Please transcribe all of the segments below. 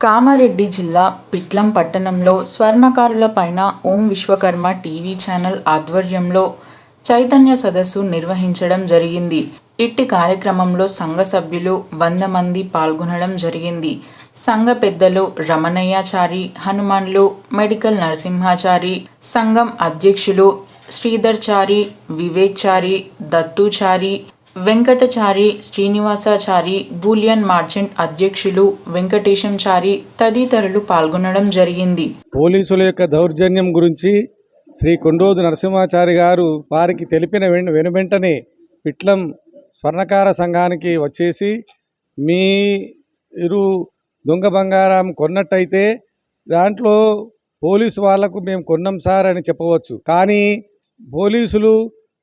కామారెడ్డి జిల్లా పిట్లం పట్టణంలో స్వర్ణకారుల పైన ఓం విశ్వకర్మ టీవీ ఛానల్ ఆధ్వర్యంలో చైతన్య సదస్సు నిర్వహించడం జరిగింది. ఇట్టి కార్యక్రమంలో సంఘ సభ్యులు వంద మంది పాల్గొనడం జరిగింది. సంఘ పెద్దలు రమణయ్యాచారి హనుమాన్లు మెడికల్ నరసింహాచారి సంఘం అధ్యక్షులు శ్రీధర్ చారి వివేక్ చారి దత్తుచారి వెంకటచారి శ్రీనివాసాచారి బూలియన్ మార్చెంట్ అధ్యక్షులు వెంకటేశంచారి తదితరులు పాల్గొనడం జరిగింది. పోలీసుల యొక్క దౌర్జన్యం గురించి శ్రీ కొండోజు నరసింహాచారి గారు వారికి తెలిపిన వెనువెంటనే పిట్లం స్వర్ణకార సంఘానికి వచ్చేసి మీరు దొంగ బంగారం కొన్నట్టయితే దాంట్లో పోలీసు వాళ్ళకు మేము కొన్నాం సార్ అని చెప్పవచ్చు. కానీ పోలీసులు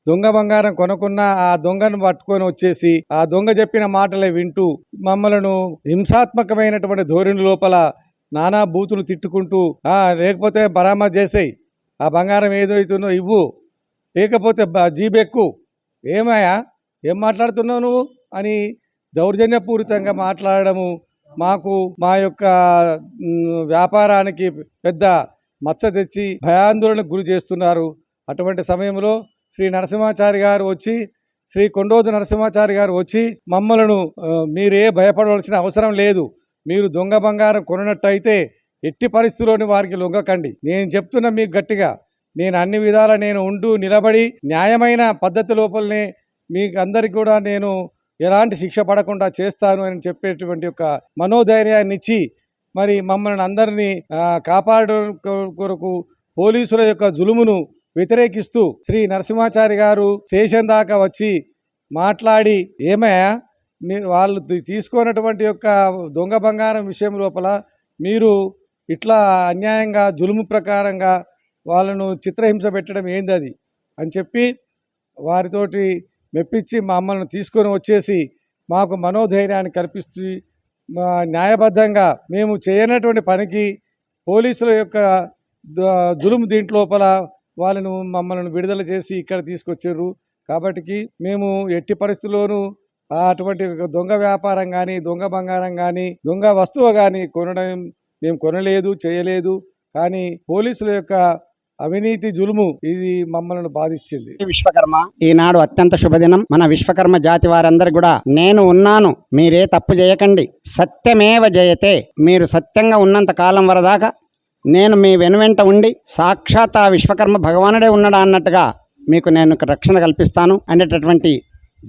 దొంగ బంగారం కొనుక్కున్న ఆ దొంగను పట్టుకొని వచ్చేసి ఆ దొంగ చెప్పిన మాటలే వింటూ మమ్మలను హింసాత్మకమైనటువంటి ధోరణి లోపల నానా బూతులు తిట్టుకుంటూ లేకపోతే బరామత్ చేసేయి. ఆ బంగారం ఏదైతుందో ఇవ్వు. లేకపోతే బ- జీబెక్కు. ఏమయ్యా? ఏం మాట్లాడుతున్నావు నువ్వు? అని దౌర్జన్యపూరితంగా మాట్లాడడము మాకు మా యొక్క వ్యాపారానికి పెద్ద మచ్చ తెచ్చి భయాందోళనకు గురి చేస్తున్నారు. అటువంటి సమయంలో శ్రీ నరసింహాచారి గారు వచ్చి శ్రీ కొండోజు నరసింహాచారి గారు వచ్చి మమ్మలను మీరే భయపడవలసిన అవసరం లేదు. మీరు దొంగ బంగారం కొననట్టయితే ఎట్టి పరిస్థితుల్లోని వారికి లొంగకండి. నేను చెప్తున్నా మీకు గట్టిగా నేను అన్ని విధాల నేను ఉండు నిలబడి న్యాయమైన పద్ధతి లోపలనే మీకు అందరికి కూడా నేను ఎలాంటి శిక్ష పడకుండా చేస్తాను అని చెప్పేటువంటి ఒక మనోధైర్యాన్ని ఇచ్చి మరి మమ్మల్ని అందరినీ కాపాడు కాపాడడం కొరకు పోలీసుల యొక్క జులుమును వ్యతిరేకిస్తూ శ్రీ నరసింహాచారి గారు స్టేషన్ దాకా వచ్చి మాట్లాడి ఏమయ్యా మీరు వాళ్ళు తీసుకున్నటువంటి యొక్క దొంగ బంగారం విషయం లోపల మీరు ఇట్లా అన్యాయంగా జులుము ప్రకారంగా వాళ్ళను చిత్రహింస పెట్టడం ఏంది అది? అని చెప్పి వారితోటి మెప్పించి మమ్మల్ని తీసుకొని వచ్చేసి మాకు మనోధైర్యాన్ని కల్పిస్తూ మా న్యాయబద్ధంగా మేము చేయనటువంటి పనికి పోలీసుల యొక్క జులుము దీంట్లోపల వాళ్ళను మమ్మల్ని విడుదల చేసి ఇక్కడ తీసుకొచ్చారు. కాబట్టి మేము ఎట్టి పరిస్థితుల్లోనూ అటువంటి దొంగ వ్యాపారం కానీ దొంగ బంగారం కానీ దొంగ వస్తువు కానీ కొనడం మేము కొనలేదు చేయలేదు. కానీ పోలీసుల యొక్క అవినీతి జులుము ఇది మమ్మల్ని బాధించింది. విశ్వకర్మ ఈనాడు అత్యంత శుభదినం. మన విశ్వకర్మ జాతి వారందరు కూడా నేను ఉన్నాను మీరే తప్పు చేయకండి. సత్యమేవ జయతే మీరు సత్యంగా ఉన్నంత కాలం వరదాకా నేను మీ వెనువెంట ఉండి సాక్షాత్ ఆ విశ్వకర్మ భగవానుడే ఉన్నాడా అన్నట్టుగా మీకు నేను రక్షణ కల్పిస్తాను అనేటటువంటి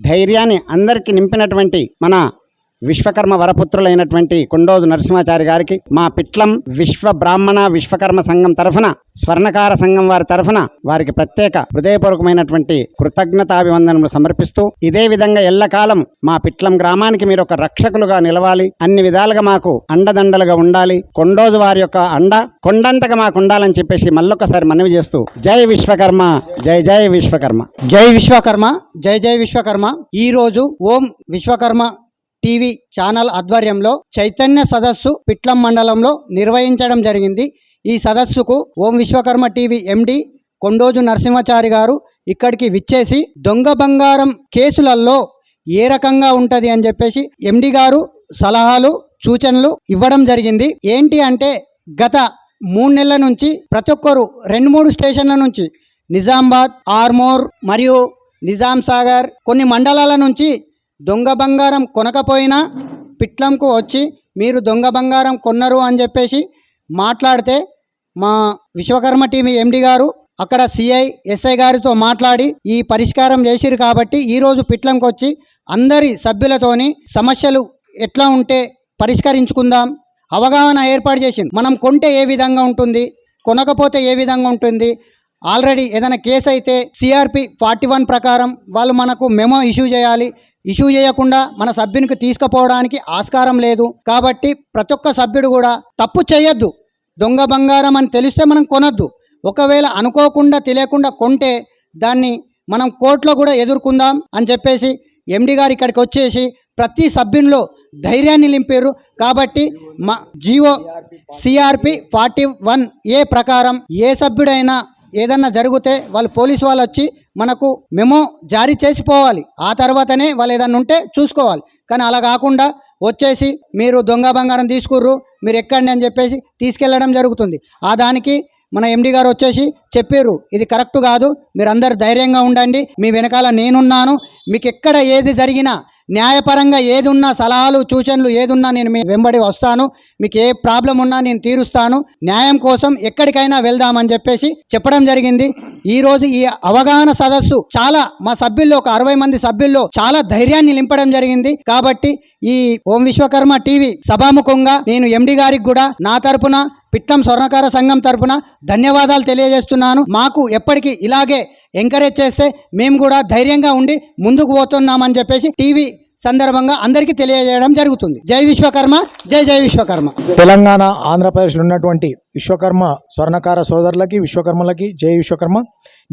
ధైర్యాన్ని అందరికీ నింపినటువంటి మన విశ్వకర్మ వరపుత్రులైనటువంటి కొండోజు నరసింహాచారి గారికి మా పిట్లం విశ్వ బ్రాహ్మణ విశ్వకర్మ సంఘం తరఫున స్వర్ణకార సంఘం వారి తరఫున వారికి ప్రత్యేక హృదయపూర్వకమైనటువంటి కృతజ్ఞతాభివందనలు సమర్పిస్తూ ఇదే విధంగా ఎల్లకాలం మా పిట్లం గ్రామానికి మీరు ఒక రక్షకులుగా నిలవాలి అన్ని విధాలుగా మాకు అండదండలుగా ఉండాలి కొండోజు వారి యొక్క అండ కొండంతగా మాకు ఉండాలని చెప్పేసి మళ్ళొకసారి మనవి చేస్తూ జై విశ్వకర్మ జై జై విశ్వకర్మ. జై విశ్వకర్మ జై జై విశ్వకర్మ. ఈ రోజు ఓం విశ్వకర్మ టీవీ ఛానల్ ఆధ్వర్యంలో చైతన్య సదస్సు పిట్లం మండలంలో నిర్వహించడం జరిగింది. ఈ సదస్సుకు ఓం విశ్వకర్మ టీవీ ఎండి కొండోజు నరసింహాచారి గారు ఇక్కడికి విచ్చేసి దొంగ బంగారం కేసులలో ఏ రకంగా ఉంటుంది? అని చెప్పేసి ఎండి గారు సలహాలు సూచనలు ఇవ్వడం జరిగింది. ఏంటి అంటే గత మూడు నెలల నుంచి ప్రతి ఒక్కరు రెండు మూడు స్టేషన్ల నుంచి నిజామాబాద్ ఆర్మోర్ మరియు నిజాం సాగర్ కొన్ని మండలాల నుంచి దొంగ బంగారం కొనకపోయినా పిట్లంకు వచ్చి మీరు దొంగ బంగారం కొన్నారు అని చెప్పేసి మాట్లాడితే మా విశ్వకర్మ టీవీ ఎండి గారు అక్కడ సిఐ ఎస్ఐ గారితో మాట్లాడి ఈ పరిష్కారం చేసిరు కాబట్టి ఈరోజు పిట్లంకి వచ్చి అందరి సభ్యులతోని సమస్యలు ఎట్లా ఉంటే పరిష్కరించుకుందాం అవగాహన ఏర్పాటు చేసింది మనం కొంటే ఏ విధంగా ఉంటుంది కొనకపోతే ఏ విధంగా ఉంటుంది ఆల్రెడీ ఏదైనా కేసు అయితే సిఆర్పి ఫార్టీ వన్ ప్రకారం వాళ్ళు మనకు మెమో ఇష్యూ చేయాలి ఇష్యూ చేయకుండా మన సభ్యునికి తీసుకుపోవడానికి ఆస్కారం లేదు. కాబట్టి ప్రతి ఒక్క సభ్యుడు కూడా తప్పు చేయొద్దు. దొంగ బంగారం అని తెలిస్తే మనం కొనొద్దు. ఒకవేళ అనుకోకుండా తెలియకుండా కొంటే దాన్ని మనం కోర్టులో కూడా ఎదుర్కొందాం అని చెప్పేసి ఎండి గారు ఇక్కడికి వచ్చేసి ప్రతి సభ్యునిలో ధైర్యాన్ని నింపారు. కాబట్టి మా Jio CRP forty one A ప్రకారం ఏ సభ్యుడైనా ఏదన్నా జరిగితే వాళ్ళు పోలీసు వాళ్ళు వచ్చి మనకు మెమో జారీ చేసిపోవాలి. ఆ తర్వాతనే వాళ్ళు ఏదన్నా ఉంటే చూసుకోవాలి. కానీ అలా కాకుండా వచ్చేసి మీరు దొంగ బంగారం తీసుకుర్రు మీరు ఎక్కండి అని చెప్పేసి తీసుకెళ్ళడం జరుగుతుంది. ఆ దానికి మన ఎండి గారు వచ్చేసి చెప్పారు ఇది కరెక్ట్ కాదు మీరు అందరు ధైర్యంగా ఉండండి మీ వెనకాల నేనున్నాను మీకు ఎక్కడ ఏది జరిగినా న్యాయపరంగా ఏది ఉన్నా సలహాలు సూచనలు ఏదున్నా నేను మీ వెంబడి వస్తాను. మీకు ఏ ప్రాబ్లం ఉన్నా నేను తీరుస్తాను. న్యాయం కోసం ఎక్కడికైనా వెళ్దామని చెప్పేసి చెప్పడం జరిగింది. ఈ రోజు ఈ అవగాహన సదస్సు చాలా మా సభ్యుల్లో ఒక అరవై మంది సభ్యుల్లో చాలా ధైర్యాన్ని నింపడం జరిగింది. కాబట్టి ఈ ఓం విశ్వకర్మ టీవీ సభాముఖంగా నేను ఎండి గారికి కూడా నా తరపున పిట్నం స్వర్ణకార సంఘం తరపున ధన్యవాదాలు తెలియజేస్తున్నాను. మాకు ఎప్పటికీ ఇలాగే ఎంకరేజ్ చేస్తే మేము కూడా ధైర్యంగా ఉండి ముందుకు పోతున్నామని చెప్పేసి టీవీ సందర్భంగా అందరికీ తెలియజేయడం జరుగుతుంది. జై విశ్వకర్మ జై జై విశ్వకర్మ. తెలంగాణ ఆంధ్రప్రదేశ్లో ఉన్నటువంటి విశ్వకర్మ స్వర్ణకార సోదరులకి విశ్వకర్మలకి జై విశ్వకర్మ.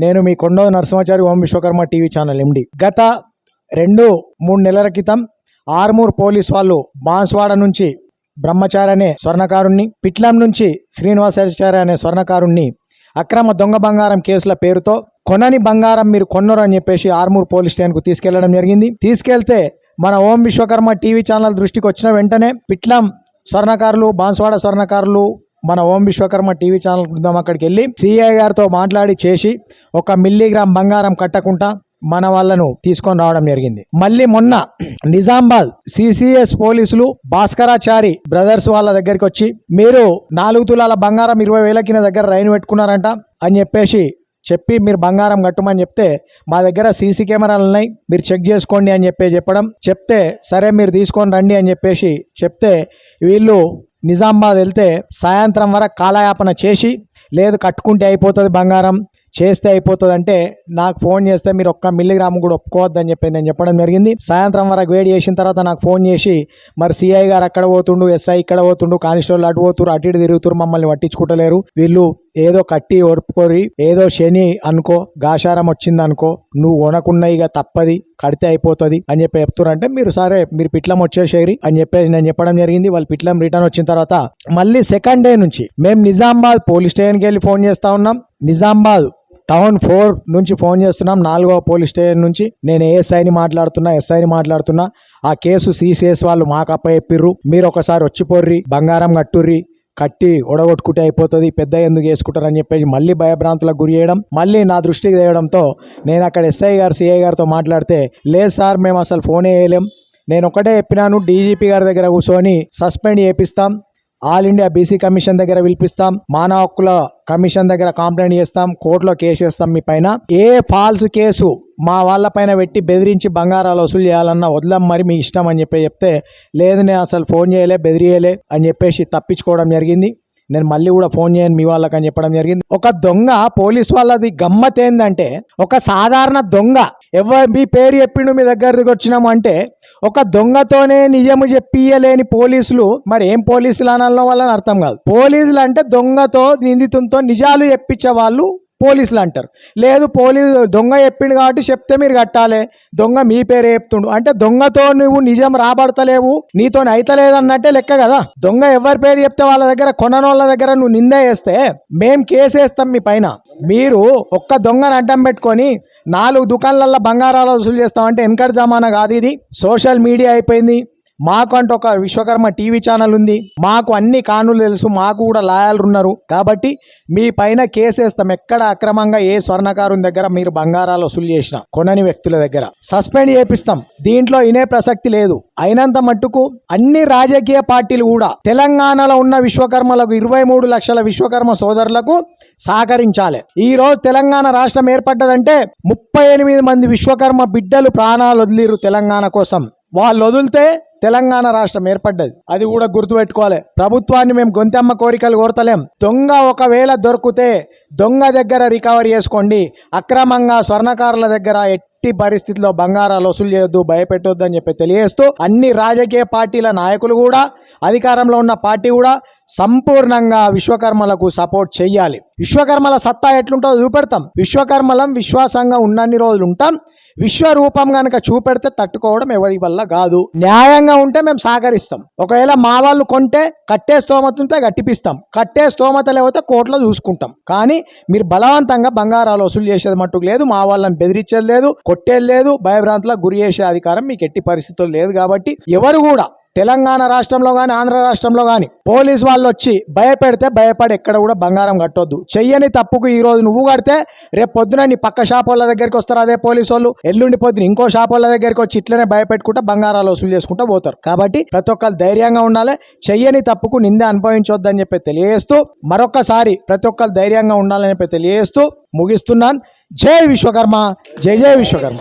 నేను మీ Kondo Narasimhachari Om Vishwakarma TV channel MD. గత రెండు మూడు నెలల క్రితం ఆర్మూర్ పోలీస్ వాళ్ళు బాన్స్వాడ నుంచి బ్రహ్మచారి అనే స్వర్ణకారుణ్ణి పిట్లం నుంచి శ్రీనివాసాచారి అనే స్వర్ణకారుణ్ణి అక్రమ దొంగ బంగారం కేసుల పేరుతో కొనని బంగారం మీరు కొన్నరు అని చెప్పేసి ఆర్మూర్ పోలీస్ స్టేషన్కు తీసుకెళ్ళడం జరిగింది. తీసుకెళ్తే మన ఓం విశ్వకర్మ టీవీ ఛానల్ దృష్టికి వచ్చిన వెంటనే పిట్లం స్వర్ణకారులు బాన్స్వాడ స్వర్ణకారులు మన ఓం విశ్వకర్మ టీవీ ఛానల్ బృందం అక్కడికి వెళ్ళి సిఐ గారితో మాట్లాడి చేసి ఒక మిల్లీగ్రామ్ బంగారం కట్టకుండా మన వాళ్ళను తీసుకొని రావడం జరిగింది. మళ్ళీ మొన్న నిజామాబాద్ సిసిఎస్ పోలీసులు భాస్కరాచారి బ్రదర్స్ వాళ్ళ దగ్గరికి వచ్చి మీరు నాలుగు తులాల బంగారం ఇరవై వేలకి నా దగ్గర రైన్ పెట్టుకున్నారంట అని చెప్పేసి చెప్పి మీరు బంగారం కట్టమని చెప్తే మా దగ్గర సీసీ కెమెరాలు ఉన్నాయి మీరు చెక్ చేసుకోండి అని చెప్పి చెప్పడం. చెప్తే సరే మీరు తీసుకొని రండి అని చెప్పేసి చెప్తే వీళ్ళు నిజామాబాద్ వెళ్తే సాయంత్రం వరకు కాలయాపన చేసి లేదు కట్టుకుంటే అయిపోతుంది బంగారం. చేస్తే అయిపోతుంది అంటే నాకు ఫోన్ చేస్తే మీరు ఒక్క మిల్లీగ్రామ్ కూడా ఒప్పుకోవద్దని చెప్పి నేను చెప్పడం జరిగింది. సాయంత్రం వరకు వేడి చేసిన తర్వాత నాకు ఫోన్ చేసి మరి సిఐ గారు అక్కడ పోతుండు ఎస్ఐ ఇక్కడ పోతుండు కానిస్టేబుల్ అటు పోతురు అటు ఇటు తిరుగుతురు మమ్మల్ని పట్టించుకుంటలేరు. వీళ్ళు ఏదో కట్టి ఒడుపుకోరి ఏదో శని అనుకో గాశారం వచ్చింది అనుకో నువ్వు కొనకున్నాయి ఇక తప్పది కడితే అయిపోతుంది అని చెప్పి చెప్తున్నారంటే మీరు సరే మీరు పిట్లం వచ్చేసేరి అని చెప్పేసి నేను చెప్పడం జరిగింది. వాళ్ళు పిట్లం రిటర్న్ వచ్చిన తర్వాత మళ్ళీ సెకండ్ డే నుంచి మేము నిజామాబాద్ పోలీస్ స్టేషన్కి వెళ్ళి ఫోన్ చేస్తా ఉన్నాం. నిజామాబాద్ టౌన్ ఫోర్ నుంచి ఫోన్ చేస్తున్నాం. నాలుగవ పోలీస్ స్టేషన్ నుంచి. నేను ఏఎస్ఐని మాట్లాడుతున్నా ఎస్ఐని మాట్లాడుతున్నా. ఆ కేసు సీసీఎస్ వాళ్ళు మాకు అప్పచెప్పిర్రు. మీరు ఒకసారి వచ్చిపోర్రి బంగారం కట్టుర్రి కట్టి ఒడగొట్టుకుంటే అయిపోతుంది పెద్ద ఎందుకు వేసుకుంటారని చెప్పేసి మళ్ళీ భయభ్రాంతులకు గురి చేయడం మళ్ళీ నా దృష్టికి తేయడంతో నేను అక్కడ ఎస్ఐ గారు సిఐ గారితో మాట్లాడితే లేదు సార్ మేము అసలు ఫోనే వేయలేం నేను ఒకటే చెప్పినాను డీజీపీ గారి దగ్గర కూర్చొని సస్పెండ్ చేపిస్తాం. ఆల్ ఇండియా బీసీ కమిషన్ దగ్గర పిలిపిస్తాం. మానవ హక్కుల కమిషన్ దగ్గర కంప్లైంట్ చేస్తాం. కోర్టులో కేసు వేస్తాం మీ పైన. ఏ ఫాల్స్ కేసు మా వాళ్ళ పైన పెట్టి బెదిరించి బంగారాలు వసూలు చేయాలన్నా వదలం మరి మీ ఇష్టం అని చెప్పి చెప్తే లేదు నేను అసలు ఫోన్ చేయలే బెదిరియలే అని చెప్పేసి తప్పించుకోవడం జరిగింది. నేను మళ్ళీ కూడా ఫోన్ చేయను మీ వాళ్ళకి అని చెప్పడం జరిగింది. ఒక దొంగ పోలీస్ వాళ్ళది గమ్మత్ ఏంటంటే ఒక సాధారణ దొంగ ఎవరు మీ పేరు చెప్పిండు మీ దగ్గరికి వచ్చినాము అంటే ఒక దొంగతోనే నిజము చెప్పియలేని పోలీసులు మరి ఏం పోలీసులు అనడం వాళ్ళని అర్థం కాదు. పోలీసులు అంటే దొంగతో నిందితులతో నిజాలు చెప్పించే వాళ్ళు పోలీసులు అంటారు. లేదు పోలీసు దొంగ చెప్పిండు కాబట్టి చెప్తే మీరు కట్టాలి. దొంగ మీ పేరు చెప్తుండు. అంటే దొంగతో నువ్వు నిజం రాబడతలేవు నీతో అయితలేదన్నట్టే లెక్క కదా. దొంగ ఎవరి పేరు చెప్తే వాళ్ళ దగ్గర కొననోళ్ళ దగ్గర నువ్వు నింద వేస్తే మేం కేసు వేస్తాం మీ పైన. మీరు ఒక్క దొంగను అడ్డం పెట్టుకొని నాలుగు దుకాణాలలో బంగారాలు వసూలు చేస్తామంటే వెనకటి జమానా కాదు ఇది. సోషల్ మీడియా అయిపోయింది. మాకు అంటూ ఒక విశ్వకర్మ టీవీ ఛానల్ ఉంది. మాకు అన్ని కానులు తెలుసు. మాకు కూడా లాయర్లు ఉన్నారు. కాబట్టి మీ పైన కేసేస్తాం ఎక్కడ అక్రమంగా ఏ స్వర్ణకారుని దగ్గర మీరు బంగారాలు వసూలు చేసిన కొనని వ్యక్తుల దగ్గర. సస్పెండ్ చేపిస్తాం. దీంట్లో ఇనే ప్రసక్తి లేదు. అయినంత మట్టుకు అన్ని రాజకీయ పార్టీలు కూడా తెలంగాణలో ఉన్న విశ్వకర్మలకు ఇరవై మూడు లక్షల విశ్వకర్మ సోదరులకు సహకరించాలి. ఈ రోజు తెలంగాణ రాష్ట్రం ఏర్పడ్డదంటే ముప్పై ఎనిమిది మంది విశ్వకర్మ బిడ్డలు ప్రాణాలు వదిలిరు తెలంగాణ కోసం. వాళ్ళు వదిలితే తెలంగాణ రాష్ట్రం ఏర్పడ్డది. అది కూడా గుర్తుపెట్టుకోవాలి. ప్రభుత్వాన్ని మేము గొంతెమ్మ కోరికలు కోరతలేం. దొంగ ఒకవేళ దొరికితే దొంగ దగ్గర రికవరీ చేసుకోండి. అక్రమంగా స్వర్ణకారుల దగ్గర ఎట్టి పరిస్థితిలో బంగారాలు వసూలు చేయొద్దు భయపెట్టొద్దు అని చెప్పి తెలియజేస్తూ అన్ని రాజకీయ పార్టీల నాయకులు కూడా అధికారంలో ఉన్న పార్టీ కూడా సంపూర్ణంగా విశ్వకర్మలకు సపోర్ట్ చేయాలి విశ్వకర్మల సత్తా ఎట్లుంటుందో చూపెడతాం. విశ్వకర్మలం విశ్వాసంగా ఉన్నన్ని రోజులు ఉంటాం. విశ్వరూపం కనుక చూపెడితే తట్టుకోవడం ఎవరి వల్ల కాదు. న్యాయంగా ఉంటే మేము సహకరిస్తాం. ఒకవేళ మా వాళ్ళు కొంటే కట్టే స్తోమత ఉంటే గట్టిపిస్తాం. కట్టే స్తోమత లేకపోతే కోట్లో చూసుకుంటాం. కానీ మీరు బలవంతంగా బంగారాలు వసూలు చేసేది మట్టుకు లేదు. మా వాళ్ళని బెదిరించేది లేదు. కొట్టేది లేదు. భయభ్రాంతులకు గురి చేసే అధికారం మీకు ఎట్టి పరిస్థితుల్లో లేదు కాబట్టి ఎవరు కూడా తెలంగాణ రాష్ట్రంలో కానీ ఆంధ్ర రాష్ట్రంలో కానీ పోలీస్ వాళ్ళు వచ్చి భయపెడితే భయపడి ఎక్కడ కూడా బంగారం కట్టొద్దు. చెయ్యని తప్పుకు ఈ రోజు నువ్వు కడితే రేపు పొద్దున నీ పక్క షాప్ వాళ్ళ దగ్గరికి వస్తారు అదే పోలీసు వాళ్ళు. ఎల్లుండి పొద్దున ఇంకో షాప్ వాళ్ళ దగ్గరికి వచ్చి ఇట్లనే భయపెట్టుకుంటా బంగారాలు వసూలు చేసుకుంటూ పోతారు. కాబట్టి ప్రతి ఒక్కరు ధైర్యంగా ఉండాలి. చెయ్యని తప్పుకు నింద అనుభవించొద్దని చెప్పి తెలియజేస్తూ మరొకసారి ప్రతి ఒక్కరు ధైర్యంగా ఉండాలని చెప్పి తెలియజేస్తూ ముగిస్తున్నాను. జై విశ్వకర్మ. జై జై విశ్వకర్మ.